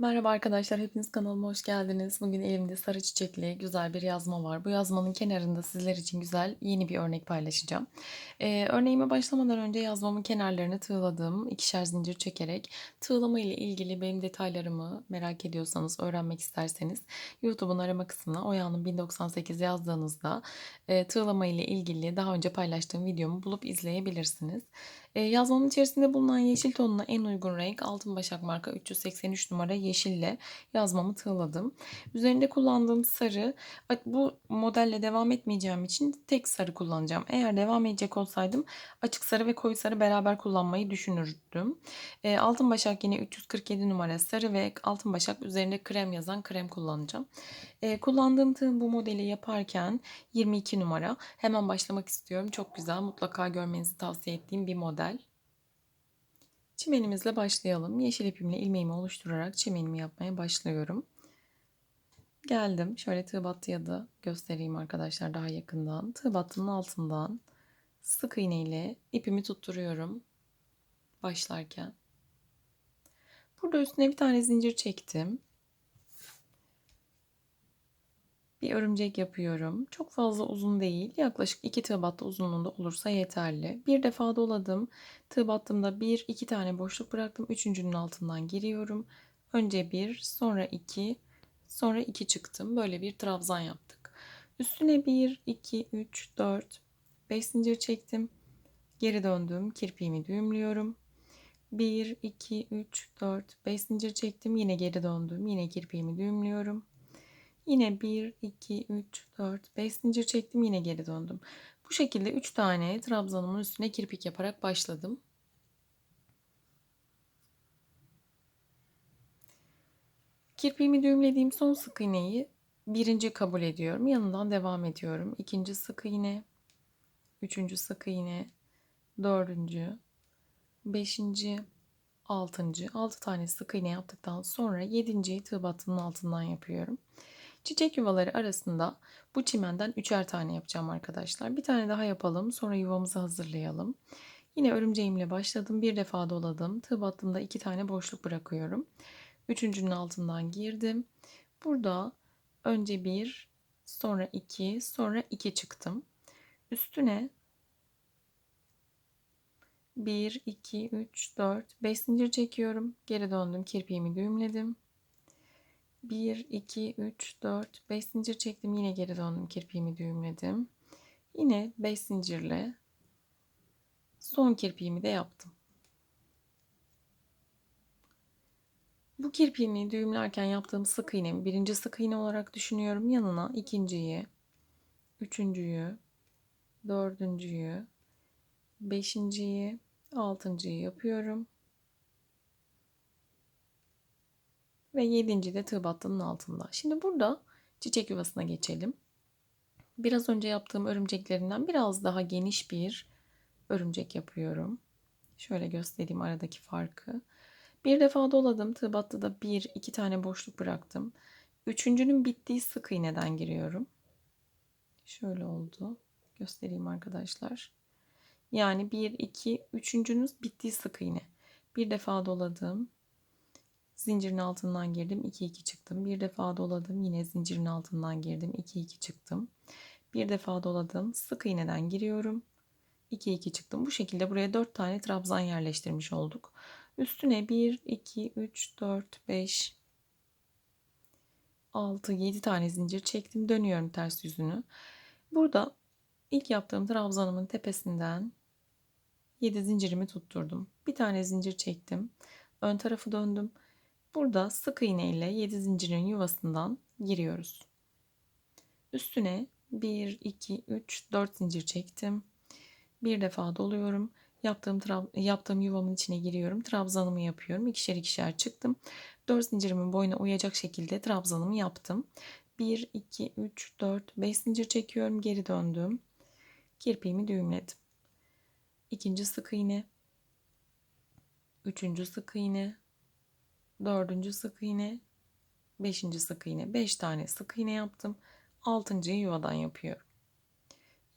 Merhaba arkadaşlar, hepiniz kanalıma hoş geldiniz. Bugün elimde sarı çiçekli güzel bir yazma var. Bu yazmanın kenarında sizler için güzel yeni bir örnek paylaşacağım. Ee, örneğime başlamadan önce yazmamın kenarlarını tığladım. ikişer zincir çekerek. Tığlama ile ilgili benim detaylarımı merak ediyorsanız, öğrenmek isterseniz YouTube'un arama kısmına Oya'nın 1098 yazdığınızda e, tığlama ile ilgili daha önce paylaştığım videomu bulup izleyebilirsiniz. E, yazmamın içerisinde bulunan yeşil tonuna en uygun renk Altın Başak marka 383 numara yeşille yazmamı tığladım. Üzerinde kullandığım sarı bu modelle devam etmeyeceğim için tek sarı kullanacağım. Eğer devam edecek olsaydım açık sarı ve koyu sarı beraber kullanmayı düşünürdüm. E, Altın Başak yine 347 numara sarı ve Altın Başak üzerinde krem yazan krem kullanacağım. E, kullandığım tığ bu modeli yaparken 22 numara. Hemen başlamak istiyorum. Çok güzel. Mutlaka görmenizi tavsiye ettiğim bir model. Çimenimizle başlayalım. Yeşil ipimle ilmeğimi oluşturarak çimenimi yapmaya başlıyorum. Geldim. Şöyle tığ battıya da göstereyim arkadaşlar daha yakından. Tığ battının altından sık iğne ile ipimi tutturuyorum. Başlarken. Burada üstüne bir tane zincir çektim. Bir örümcek yapıyorum. Çok fazla uzun değil. Yaklaşık 2 tığ uzunluğunda olursa yeterli. Bir defa doladım. Tığ battımda 1 2 tane boşluk bıraktım. Üçüncünün altından giriyorum. Önce 1, sonra 2, sonra 2 çıktım. Böyle bir trabzan yaptık. Üstüne 1 2 3 4 5 zincir çektim. Geri döndüm. Kirpiğimi düğümlüyorum. 1 2 3 4 5 zincir çektim. Yine geri döndüm. Yine kirpiğimi düğümlüyorum. Yine 1, 2, 3, 4, 5 zincir çektim. Yine geri döndüm. Bu şekilde 3 tane trabzanımın üstüne kirpik yaparak başladım. Kirpiğimi düğümlediğim son sık iğneyi birinci kabul ediyorum. Yanından devam ediyorum. İkinci sık iğne, üçüncü sık iğne, dördüncü, beşinci, altıncı, altı tane sık iğne yaptıktan sonra yedinciyi tığ battının altından yapıyorum. Çiçek yuvaları arasında bu çimenden üçer tane yapacağım arkadaşlar. Bir tane daha yapalım. Sonra yuvamızı hazırlayalım. Yine örümceğimle başladım. Bir defa doladım. Tığ battığımda iki tane boşluk bırakıyorum. Üçüncünün altından girdim. Burada önce bir, sonra iki, sonra iki çıktım. Üstüne 1, 2, 3, 4, 5 zincir çekiyorum. Geri döndüm. Kirpiğimi düğümledim. 1, 2, 3, 4, 5 zincir çektim. Yine geri döndüm. Kirpiğimi düğümledim. Yine 5 zincirle son kirpiğimi de yaptım. Bu kirpiğimi düğümlerken yaptığım sık iğnemi birinci sık iğne olarak düşünüyorum. Yanına ikinciyi, üçüncüyü, dördüncüyü, beşinciyi, altıncıyı yapıyorum. Ve 7. de tığ battının altında. Şimdi burada çiçek yuvasına geçelim. Biraz önce yaptığım örümceklerinden biraz daha geniş bir örümcek yapıyorum. Şöyle göstereyim aradaki farkı. Bir defa doladım. Tığ battıda bir, iki tane boşluk bıraktım. Üçüncünün bittiği sık iğneden giriyorum. Şöyle oldu. Göstereyim arkadaşlar. Yani bir, iki, üçüncünüz bittiği sık iğne. Bir defa doladım. Zincirin altından girdim. 2 2 çıktım. Bir defa doladım. Yine zincirin altından girdim. 2 2 çıktım. Bir defa doladım. Sık iğneden giriyorum. 2 2 çıktım. Bu şekilde buraya 4 tane trabzan yerleştirmiş olduk. Üstüne 1 2 3 4 5 6 7 tane zincir çektim. Dönüyorum ters yüzünü. Burada ilk yaptığım trabzanımın tepesinden 7 zincirimi tutturdum. Bir tane zincir çektim. Ön tarafı döndüm. Burada sık iğne ile 7 zincirin yuvasından giriyoruz. Üstüne 1, 2, 3, 4 zincir çektim. Bir defa doluyorum. Yaptığım, yaptığım yuvamın içine giriyorum. Trabzanımı yapıyorum. İkişer ikişer çıktım. 4 zincirimin boyuna uyacak şekilde trabzanımı yaptım. 1, 2, 3, 4, 5 zincir çekiyorum. Geri döndüm. Kirpiğimi düğümledim. İkinci sık iğne. Üçüncü sık iğne dördüncü sık iğne, beşinci sık iğne, beş tane sık iğne yaptım. Altıncıyı yuvadan yapıyorum.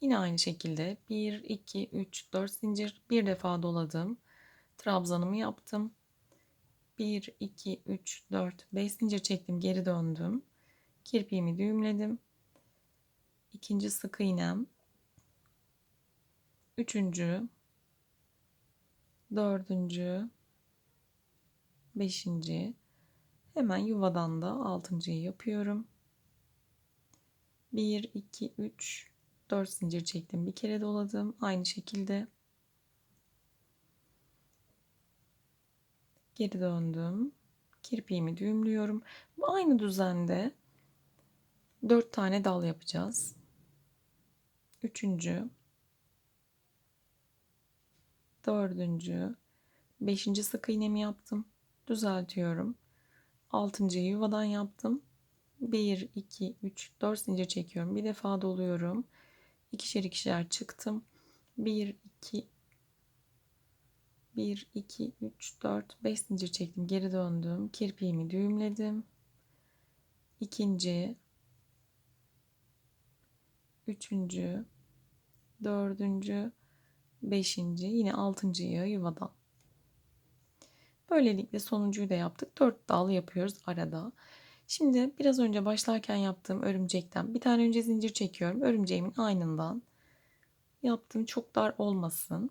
Yine aynı şekilde 1, 2, 3, 4 zincir bir defa doladım. Trabzanımı yaptım. 1, 2, 3, 4, 5 zincir çektim. Geri döndüm. Kirpiğimi düğümledim. İkinci sık iğnem. Üçüncü. Dördüncü. Beşinci. Hemen yuvadan da altıncıyı yapıyorum. 1, 2, 3, 4 zincir çektim. Bir kere doladım. Aynı şekilde. Geri döndüm. Kirpiğimi düğümlüyorum. Bu aynı düzende 4 tane dal yapacağız. Üçüncü. Dördüncü. Beşinci sık iğnemi yaptım. Düzeltiyorum. Altıncıyı yuvadan yaptım. 1, 2, 3, 4 zincir çekiyorum. Bir defa doluyorum. İkişer ikişer çıktım. 1, 2, 1, 2, 3, 4, 5 zincir çektim. Geri döndüm. Kirpiğimi düğümledim. İkinci, üçüncü, dördüncü, beşinci, yine altıncıyı yuvadan. Böylelikle sonuncuyu da yaptık. 4 dal yapıyoruz arada. Şimdi biraz önce başlarken yaptığım örümcekten bir tane önce zincir çekiyorum. Örümceğimin aynından yaptığım çok dar olmasın.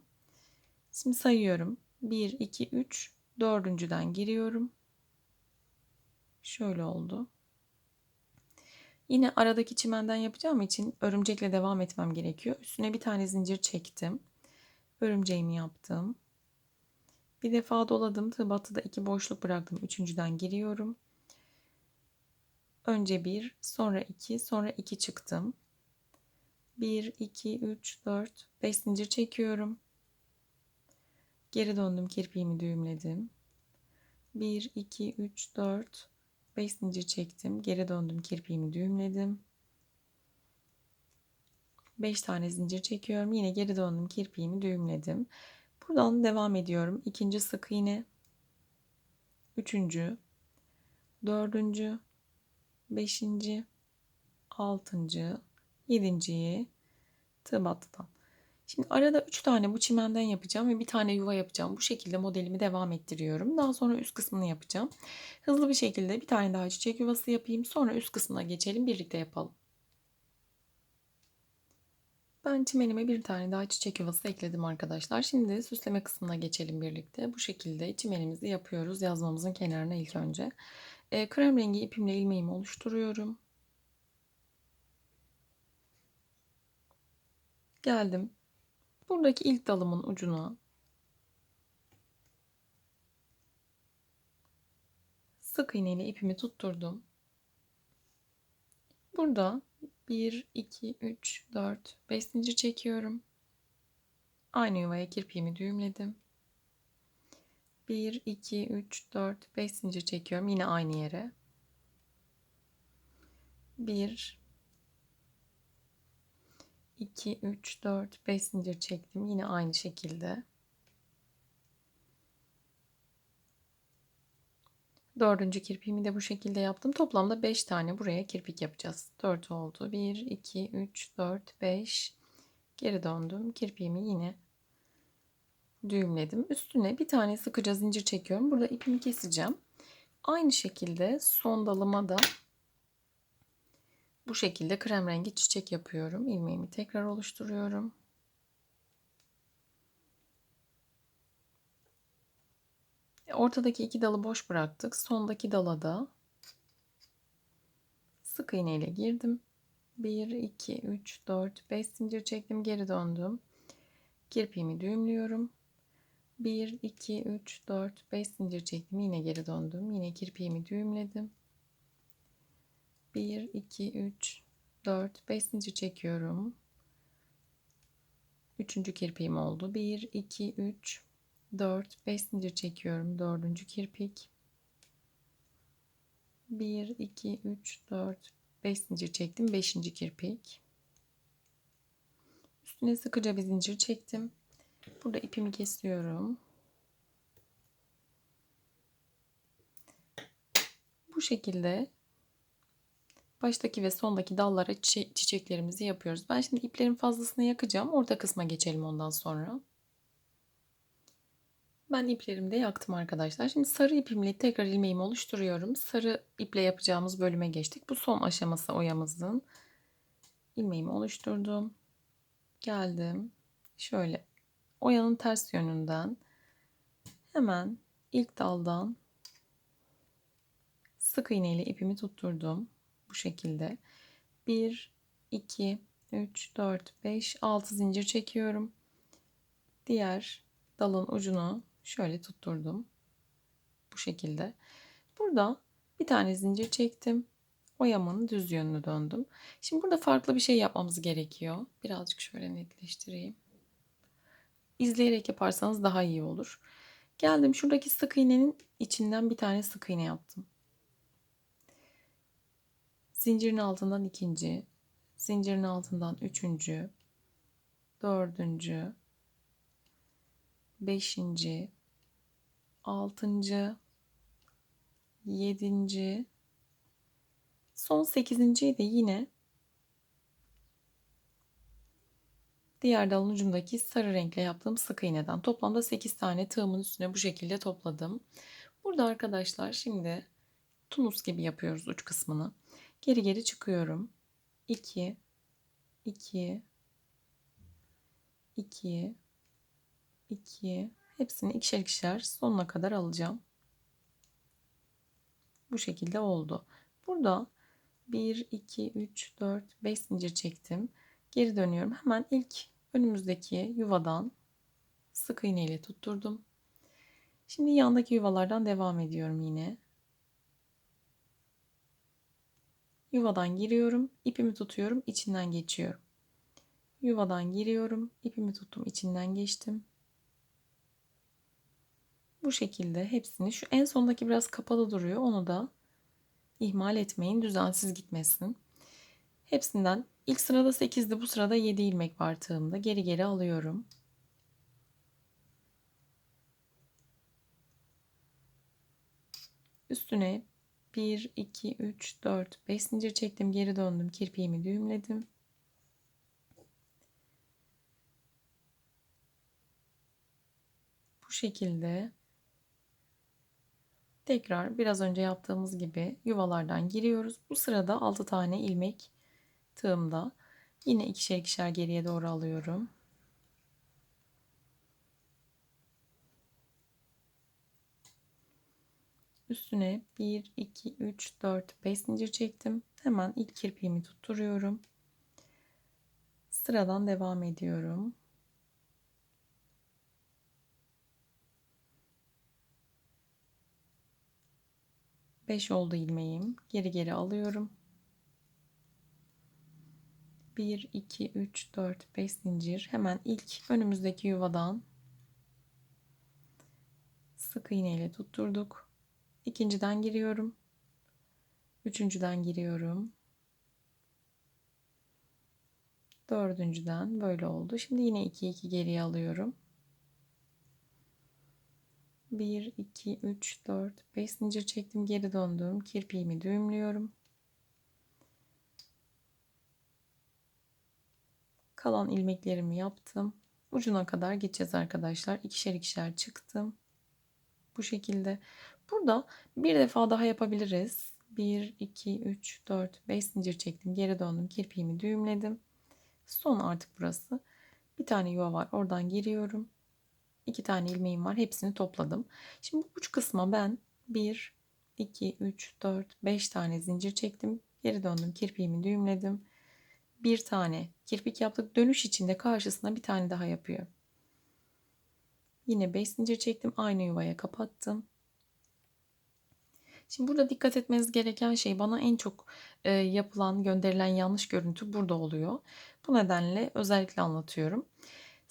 Şimdi sayıyorum. 1, 2, 3, dördüncüden giriyorum. Şöyle oldu. Yine aradaki çimenden yapacağım için örümcekle devam etmem gerekiyor. Üstüne bir tane zincir çektim. Örümceğimi yaptım. Bir defa doladım. Tığ battıda iki boşluk bıraktım. Üçüncüden giriyorum. Önce bir, sonra iki, sonra iki çıktım. 1, 2, 3, 4, 5 zincir çekiyorum. Geri döndüm kirpiğimi düğümledim. 1, 2, 3, 4, 5 zincir çektim. Geri döndüm kirpiğimi düğümledim. 5 tane zincir çekiyorum. Yine geri döndüm kirpiğimi düğümledim. Buradan devam ediyorum. İkinci sık iğne. Üçüncü. Dördüncü. Beşinci. Altıncı. Yedinciyi tığ battıdan. Şimdi arada 3 tane bu çimenden yapacağım ve bir tane yuva yapacağım. Bu şekilde modelimi devam ettiriyorum. Daha sonra üst kısmını yapacağım. Hızlı bir şekilde bir tane daha çiçek yuvası yapayım. Sonra üst kısmına geçelim. Birlikte yapalım. Ben çimenime bir tane daha çiçek yuvası ekledim arkadaşlar. Şimdi süsleme kısmına geçelim birlikte. Bu şekilde çimenimizi yapıyoruz yazmamızın kenarına ilk önce. E, krem rengi ipimle ilmeğimi oluşturuyorum. Geldim. Buradaki ilk dalımın ucuna sık iğne ile ipimi tutturdum. Burada 1, 2, 3, 4, 5 zincir çekiyorum. Aynı yuvaya kirpiğimi düğümledim. 1, 2, 3, 4, 5 zincir çekiyorum. Yine aynı yere. 1, 2, 3, 4, 5 zincir çektim. Yine aynı şekilde. Dördüncü kirpiğimi de bu şekilde yaptım. Toplamda 5 tane buraya kirpik yapacağız. 4 oldu. 1, 2, 3, 4, 5. Geri döndüm. Kirpiğimi yine düğümledim. Üstüne bir tane sıkıca zincir çekiyorum. Burada ipimi keseceğim. Aynı şekilde son dalıma da bu şekilde krem rengi çiçek yapıyorum. İlmeğimi tekrar oluşturuyorum. Ortadaki iki dalı boş bıraktık. Sondaki dala da sık iğne ile girdim. 1, 2, 3, 4, 5 zincir çektim. Geri döndüm. Kirpiğimi düğümlüyorum. 1, 2, 3, 4, 5 zincir çektim. Yine geri döndüm. Yine kirpiğimi düğümledim. 1, 2, 3, 4, 5 zincir çekiyorum. Üçüncü kirpiğim oldu. 1, 2, 3, 4, 5 zincir çekiyorum. Dördüncü kirpik. 1, 2, 3, 4, 5 zincir çektim. Beşinci kirpik. Üstüne sıkıca bir zincir çektim. Burada ipimi kesiyorum. Bu şekilde baştaki ve sondaki dallara çiçeklerimizi yapıyoruz. Ben şimdi iplerin fazlasını yakacağım. Orta kısma geçelim ondan sonra. Ben iplerimi de yaktım arkadaşlar. Şimdi sarı ipimle tekrar ilmeğimi oluşturuyorum. Sarı iple yapacağımız bölüme geçtik. Bu son aşaması oyamızın. İlmeğimi oluşturdum. Geldim. Şöyle oyanın ters yönünden hemen ilk daldan sık iğne ile ipimi tutturdum. Bu şekilde. 1, 2, 3, 4, 5, 6 zincir çekiyorum. Diğer dalın ucunu şöyle tutturdum. Bu şekilde. Burada bir tane zincir çektim. Oyamın düz yönünü döndüm. Şimdi burada farklı bir şey yapmamız gerekiyor. Birazcık şöyle netleştireyim. İzleyerek yaparsanız daha iyi olur. Geldim şuradaki sık iğnenin içinden bir tane sık iğne yaptım. Zincirin altından ikinci, zincirin altından üçüncü, dördüncü, beşinci, altıncı, yedinci, son sekizinciyi de yine diğer dalın ucundaki sarı renkle yaptığım sık iğneden toplamda 8 tane tığımın üstüne bu şekilde topladım. Burada arkadaşlar şimdi tunus gibi yapıyoruz uç kısmını. Geri geri çıkıyorum. 2 2 2 2 hepsini ikişer ikişer sonuna kadar alacağım. Bu şekilde oldu. Burada 1 2 3 4 5 zincir çektim. Geri dönüyorum. Hemen ilk önümüzdeki yuvadan sık iğne ile tutturdum. Şimdi yandaki yuvalardan devam ediyorum yine. Yuvadan giriyorum, ipimi tutuyorum, içinden geçiyorum. Yuvadan giriyorum, ipimi tuttum, içinden geçtim. Bu şekilde hepsini şu en sondaki biraz kapalı duruyor. Onu da ihmal etmeyin. Düzensiz gitmesin. Hepsinden ilk sırada 8'di. Bu sırada 7 ilmek var tığımda. Geri geri alıyorum. Üstüne 1, 2, 3, 4, 5 zincir çektim. Geri döndüm. Kirpiğimi düğümledim. Bu şekilde tekrar biraz önce yaptığımız gibi yuvalardan giriyoruz. Bu sırada 6 tane ilmek tığımda. Yine ikişer ikişer geriye doğru alıyorum. Üstüne 1, 2, 3, 4, 5 zincir çektim. Hemen ilk kirpiğimi tutturuyorum. Sıradan devam ediyorum. Beş oldu ilmeğim. Geri geri alıyorum. 1, 2, 3, 4, 5 zincir. Hemen ilk önümüzdeki yuvadan sık iğne ile tutturduk. İkinciden giriyorum. Üçüncüden giriyorum. Dördüncüden böyle oldu. Şimdi yine 2 2 geriye alıyorum. 1 2 3 4 5 zincir çektim, geri döndüm. Kirpiğimi düğümlüyorum. Kalan ilmeklerimi yaptım. Ucuna kadar geçeceğiz arkadaşlar. İkişer ikişer çıktım. Bu şekilde. Burada bir defa daha yapabiliriz. 1, 2, 3, 4, 5 zincir çektim. Geri döndüm. Kirpiğimi düğümledim. Son artık burası. Bir tane yuva var. Oradan giriyorum. İki tane ilmeğim var. Hepsini topladım. Şimdi bu uç kısma ben 1, 2, 3, 4, 5 tane zincir çektim. Geri döndüm. Kirpiğimi düğümledim. Bir tane kirpik yaptık. Dönüş içinde karşısına bir tane daha yapıyor. Yine 5 zincir çektim. Aynı yuvaya kapattım. Şimdi burada dikkat etmeniz gereken şey bana en çok e, yapılan, gönderilen yanlış görüntü burada oluyor. Bu nedenle özellikle anlatıyorum.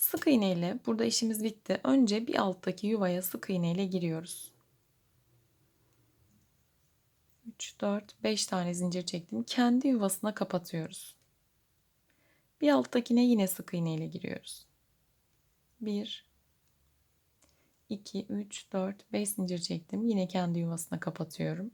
Sık iğne ile burada işimiz bitti. Önce bir alttaki yuvaya sık iğne ile giriyoruz. 3, 4, 5 tane zincir çektim. Kendi yuvasına kapatıyoruz. Bir alttakine yine sık iğne ile giriyoruz. 1, 2, 3, 4, 5 zincir çektim. Yine kendi yuvasına kapatıyorum.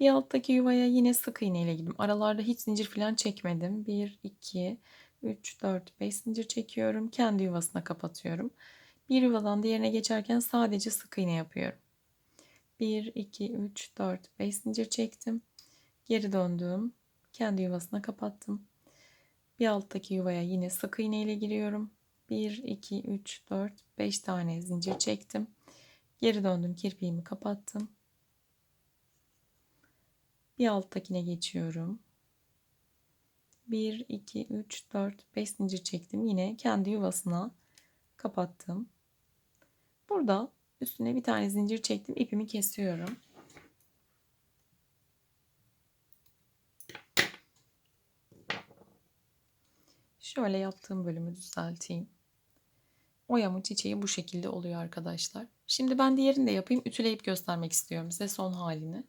Bir alttaki yuvaya yine sık iğne ile girdim. Aralarda hiç zincir falan çekmedim. 1, 2, 3, 4, 5 zincir çekiyorum. Kendi yuvasına kapatıyorum. Bir yuvadan diğerine geçerken sadece sık iğne yapıyorum. 1, 2, 3, 4, 5 zincir çektim. Geri döndüm. Kendi yuvasına kapattım. Bir alttaki yuvaya yine sık iğne ile giriyorum. 1, 2, 3, 4, 5 tane zincir çektim. Geri döndüm. Kirpiğimi kapattım. Bir alttakine geçiyorum. 1, 2, 3, 4, 5 zincir çektim. Yine kendi yuvasına kapattım. Burada üstüne bir tane zincir çektim. ipimi kesiyorum. Şöyle yaptığım bölümü düzelteyim. Oyamın çiçeği bu şekilde oluyor arkadaşlar. Şimdi ben diğerini de yapayım. Ütüleyip göstermek istiyorum size son halini.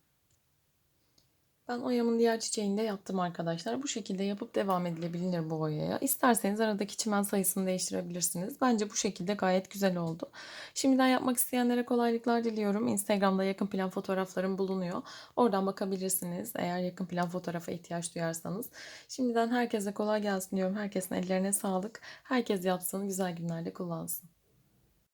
Ben oyamın diğer çiçeğini de yaptım arkadaşlar. Bu şekilde yapıp devam edilebilir bu oyaya. İsterseniz aradaki çimen sayısını değiştirebilirsiniz. Bence bu şekilde gayet güzel oldu. Şimdiden yapmak isteyenlere kolaylıklar diliyorum. Instagram'da yakın plan fotoğraflarım bulunuyor. Oradan bakabilirsiniz eğer yakın plan fotoğrafa ihtiyaç duyarsanız. Şimdiden herkese kolay gelsin diyorum. Herkesin ellerine sağlık. Herkes yapsın, güzel günlerde kullansın.